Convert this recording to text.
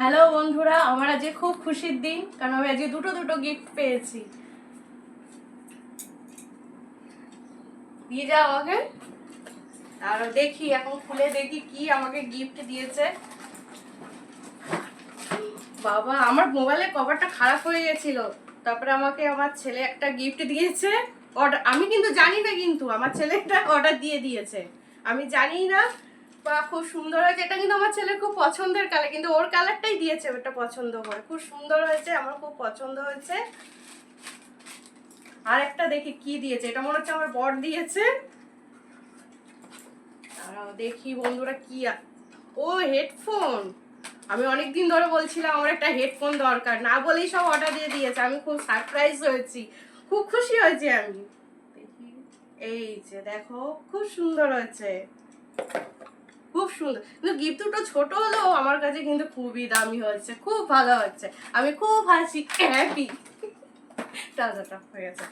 Hello বন্ধুরা, আমার আজকে খুব খুশির দিন, কারণ আমি আজকে দুটো দুটো গিফট পেয়েছি। দিয়ে যাও আমাকে আর দেখি, এখন খুলে দেখি কি আমাকে গিফট দিয়েছে। বাবা, আমার মোবাইলের কভারটা খারাপ হয়ে গেছিল। তারপরে আমাকে আমার ছেলে একটা গিফট দিয়েছে। অর্ডার আমি কিন্তু জানি না কিন্তু, আমার ছেলে একটা অর্ডার দিয়ে দিয়েছে। আমি জানি না বা খুব সুন্দর হয়েছে। এটা কিন্তু আমার ছেলের খুব পছন্দের কালার কিন্তু ওর কালারটাই দিয়েছে ওটা পছন্দ করে। খুব সুন্দর হয়েছে, আমার খুব পছন্দ হয়েছে। আর একটা দেখি কি দিয়েছে, এটা মনে হচ্ছে আমার বর দিয়েছে। দেখি বন্ধুরা কি ও হেডফোন আমি অনেক দিন ধরে বলছিলাম আমার একটা হেডফোন দরকার, না বলেই সব অর্ডার দিয়ে দিয়েছে। আমি খুব সারপ্রাইজ হয়েছি। খুব খুশি হয়েছি আমি। এই যে দেখো, খুব সুন্দর হয়েছে। সুন্দর। কিন্তু গিফট দুটো ছোট হলেও আমার কাছে কিন্তু খুবই দামি হয়েছে, খুব ভালো হচ্ছে আমি খুব হাসি হ্যাপি হয়ে গেছে।